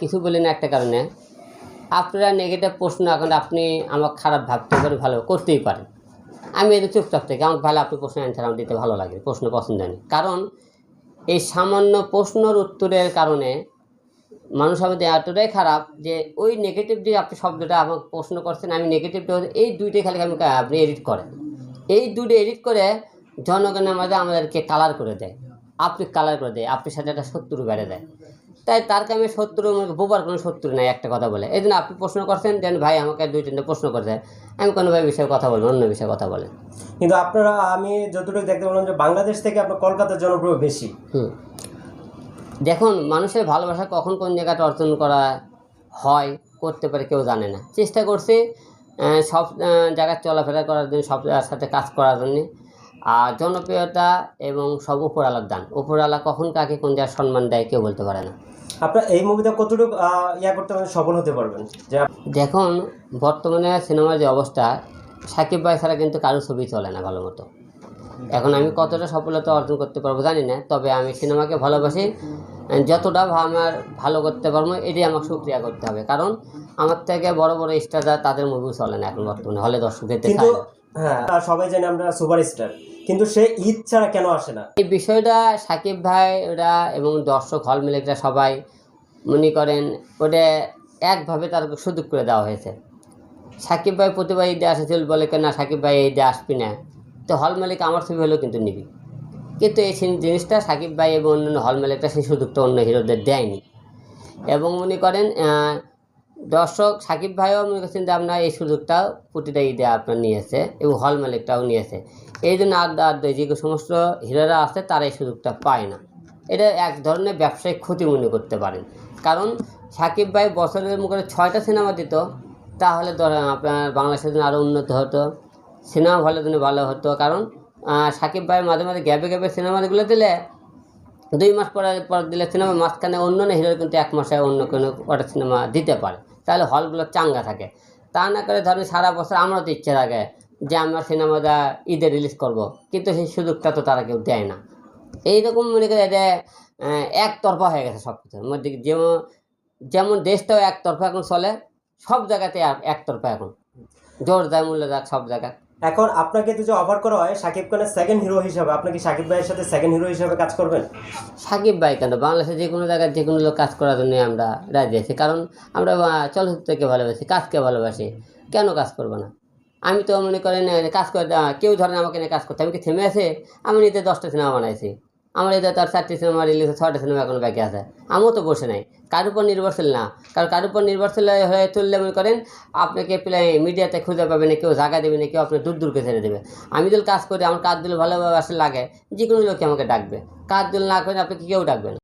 কিছু বলি না একটা কারণে। আপনারা নেগেটিভ প্রশ্ন এখন আপনি আমাকে খারাপ ভাবতে পারেন, ভালো করতেই পারেন। আমি এদের চুপচাপ থেকে, আমাকে ভালো আপনি প্রশ্ন অ্যান্সার আমার দিতে ভালো লাগে, প্রশ্ন পছন্দ নেই কারণ এই সামান্য প্রশ্নর উত্তরের কারণে মানুষ আমাদের এতটাই খারাপ যে ওই নেগেটিভ যে আপনি শব্দটা আমাকে প্রশ্ন করছেন, আমি নেগেটিভটা এই দুইটাই খালি আমি আপনি এডিট করেন। এই দুটো এডিট করে জনগণের মাঝে আমাদেরকে কালার করে দেয়। আপনি কালার করে দেয়, আপনার সাথে একটা শত্রু বেড়ে দেয়। তাই তার কামে শত্রু আমাকে বোবার কোনো শত্রু নাই একটা কথা বলে। এই জন্য আপনি প্রশ্ন করছেন দেন ভাই আমাকে দুই তিনটে প্রশ্ন করছে আমি কোনো ভাই বিষয়ে কথা বলব অন্য বিষয়ে কথা বলেন কিন্তু আপনারা আমি যতটুকু দেখতে পেলাম যে বাংলাদেশ থেকে আপনার কলকাতার জনপ্রিয় বেশি। হুম। দেখুন মানুষের ভালোবাসা কখন কোন জায়গাটা অর্জন করা হয় করতে পারে কেউ জানে না। চেষ্টা করছি সব জায়গায় চলাফেরা করার জন্য সব জায়গার সাথে কাজ করার জন্য। আর জনপ্রিয়তা এবং সব উপরালার দান। উপরালা কখন কাকে কোন জায়গায় সম্মান দেয় কেউ বলতে পারে না। আপনার এই মুভিটা কতটুকু ইয়া করতে পারেন সফল হতে পারবেন? যে দেখুন বর্তমানে সিনেমার যে অবস্থা সাকিব ভাই ছাড়া কিন্তু কারও ছবি চলে না ভালো মতো। এখন আমি কতটা সফলতা অর্জন করতে পারব জানি না তবে আমি সিনেমাকে ভালোবাসি। যতটা আমার ভালো করতে পারব এটাই আমার সুক্রিয়া করতে হবে। কারণ আমার থেকে বড় বড় স্টাররা তাদের মুভিও চলে না এখন বর্তমানে হলে দর্শক হ্যাঁ। সবাই জানি আমরা সুপারস্টার, কিন্তু সে ঈদ ছাড়া কেন আসে না? এই বিষয়টা সাকিব ভাই, ওরা এবং দর্শক হল মিলেকরা সবাই মনে করেন ওটা একভাবে তার সুযোগ করে দেওয়া হয়েছে। সাকিব ভাই প্রতিবার ঈদে আসেছিল বলে কেন না, সাকিব ভাই ঈদে আসবি না? তো হল মালিক আমার ছবি হলেও কিন্তু নিবি। কিন্তু এই জিনিসটা সাকিব ভাই এবং অন্যান্য হল মালিকরা সেই সুযোগটা অন্য হিরোদের দেয়নি। এবং মনে করেন দর্শক সাকিব ভাইও মনে করছেন যে আপনার এই সুযোগটা প্রতিটা ঈদে আপনার নিয়েছে এবং হল মালিকটাও নিয়েছে এই জন্য আড্ডা আড্ডা যে সমস্ত হিরোরা আছে তারা এই সুযোগটা পায় না। এটা এক ধরনের ব্যবসায়িক ক্ষতি মনে করতে পারেন। কারণ সাকিব ভাই বছরের মুখে ছয়টা সিনেমা দিত, তাহলে ধরেন আপনার বাংলাদেশের জন্য আরও উন্নত হতো, সিনেমা ভালো জন্য ভালো হতো। কারণ সাকিব ভাই মাঝে মাঝে গ্যাপে গ্যাপে সিনেমাগুলো দিলে, দুই মাস পরে পর দিলে সিনেমা মাঝখানে অন্য না হিরো কিন্তু এক মাসে অন্য কোনো একটা সিনেমা দিতে পারে। তাহলে হলগুলো চাঙ্গা থাকে। তা না করে ধরেন সারা বছর আমারও তো ইচ্ছে থাকে যে আমরা সিনেমাটা ঈদে রিলিজ করব। কিন্তু সেই সুযোগটা তো তারা কেউ দেয় না। এইরকম মনে করে এটা একতরফা হয়ে গেছে সব কিছু মধ্যে যেমন যেমন দেশটাও একতরফা এখন চলে, সব জায়গাতে এক- একতরফা এখন। জোর দেয় মূল্য যাক সব জায়গায়। এখন আপনাকে যদি অফার করা হয়, সাকিব খানের সেকেন্ড হিরো হিসাবে, আপনি কি সাকিব ভাইয়ের সাথে সেকেন্ড হিরো হিসাবে কাজ করবেন? সাকিব ভাই কেন? বাংলাদেশে যে কোনো জায়গায় যে কোনো লোক কাজ করার জন্য আমরা রাজি আছি। কারণ আমরা চলচ্চিত্রকে ভালোবাসি, কাজকে ভালোবাসি। কেন কাজ করব না? আমি তো মনে করেন কাজ করে কেউ ধরেন আমাকে নিয়ে কাজ করতে, আমি কি থেমে আছে? আমি নিজে দশটা সিনেমা বানাইছি। আমার এদের তার চারটি সিনেমা রিলিজ ছয়টা সিনেমা এখনও বাকি আছে। আমিও তো বসে নাই। কার উপর নির্ভরশীল না? কারণ কার উপর নির্ভরশীল হয়ে তুললে মনে করেন, আপনাকে মিডিয়াতে খুঁজে পাবে না, কেউ জায়গা দেবে না, কেউ আপনার দূর দূরকে ছেড়ে দেবে। আমি যদি কাজ করি, আমার কাজ দিলে ভালোভাবে আসলে লাগে যে কোনো লোককে আমাকে ডাকবে। কাজ দিলে না করে আপনাকে কেউ ডাকবে না